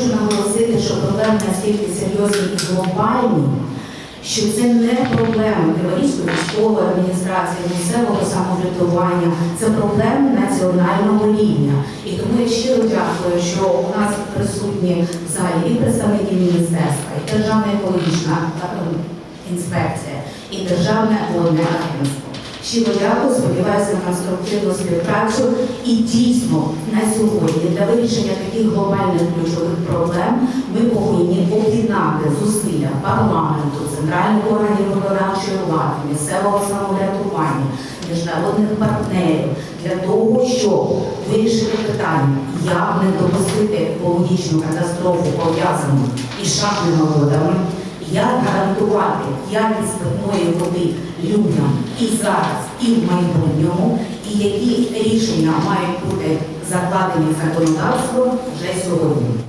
хочу наголосити, що проблеми настільки серйозні і глобальні, що це не проблеми Криворізької військової адміністрації, місцевого самоврядування, це проблеми національного рівня. І тому я щиро дякую, що у нас присутні в залі і представники міністерства, і Державна екологічна інспекція, і Державне водне агентство. Щиро дякую, сподіваюся на конструктивну співпрацю і дійсно на сьогодні для вирішення таких глобальних ключових проблем ми повинні об'єднати зусилля парламенту, центральних органів виконавчої влади, місцевого самоврядування, міжнародних партнерів для того, щоб вирішити питання, як не допустити екологічну катастрофу пов'язану із шахтними водами як гарантувати якість питної води людям і зараз, і в майбутньому, і які рішення мають бути закладені законодавством законодавство вже сьогодні.